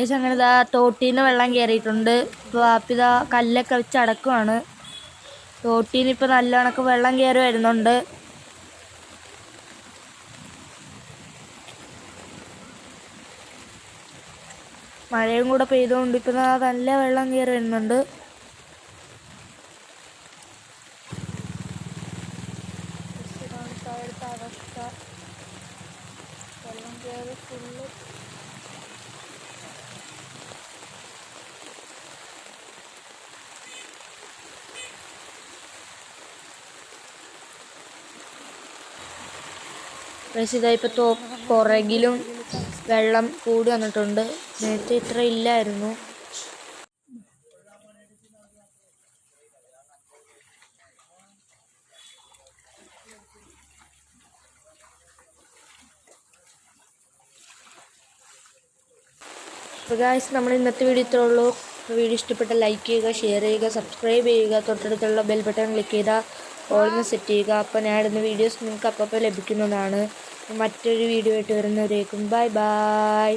Guys അങ്ങനെ ഇതാ തോട്ടീന്ന് വെള്ളം കയറിയിട്ടുണ്ട് ഇപ്പോൾ വാപ്പിത കല്ലൊക്കെ വെച്ച് അടക്കുവാണ്. തോട്ടീന്ന് ഇപ്പോൾ നല്ല കണക്ക് വെള്ളം കയറി വരുന്നുണ്ട്. മഴയും കൂടെ പെയ്തുകൊണ്ട് ഇപ്പം നല്ല വെള്ളം കയറി വരുന്നുണ്ട്. അവസ്ഥ. വെള്ളം കയറി ഫുള്ള് പ്രസിദ്ധ ഇപ്പോൾ തോ പുറകിലും വെള്ളം കൂടി വന്നിട്ടുണ്ട്. നേരത്തെ ഇത്ര ഇല്ലായിരുന്നു. അപ്പോൾ ഗായ്സ് നമ്മൾ ഇന്നത്തെ വീഡിയോ ഇത്രേ ഉള്ളൂ. വീഡിയോ ഇഷ്ടപ്പെട്ട ലൈക്ക് ചെയ്യുക ഷെയർ ചെയ്യുക സബ്സ്ക്രൈബ് ചെയ്യുക. തൊട്ടടുത്തുള്ള ബെൽ ബട്ടൺ ക്ലിക്ക് ചെയ്താൽ ഓൾന്ന് സെറ്റ് ചെയ്യുക. അപ്പോൾ ഞാൻ വീഡിയോസ് നിങ്ങൾക്ക് അപ്പോൾ ലഭിക്കുന്നതാണ്. മറ്റൊരു വീഡിയോ ആയിട്ട് വരുന്നവരേക്കും ബൈ ബൈ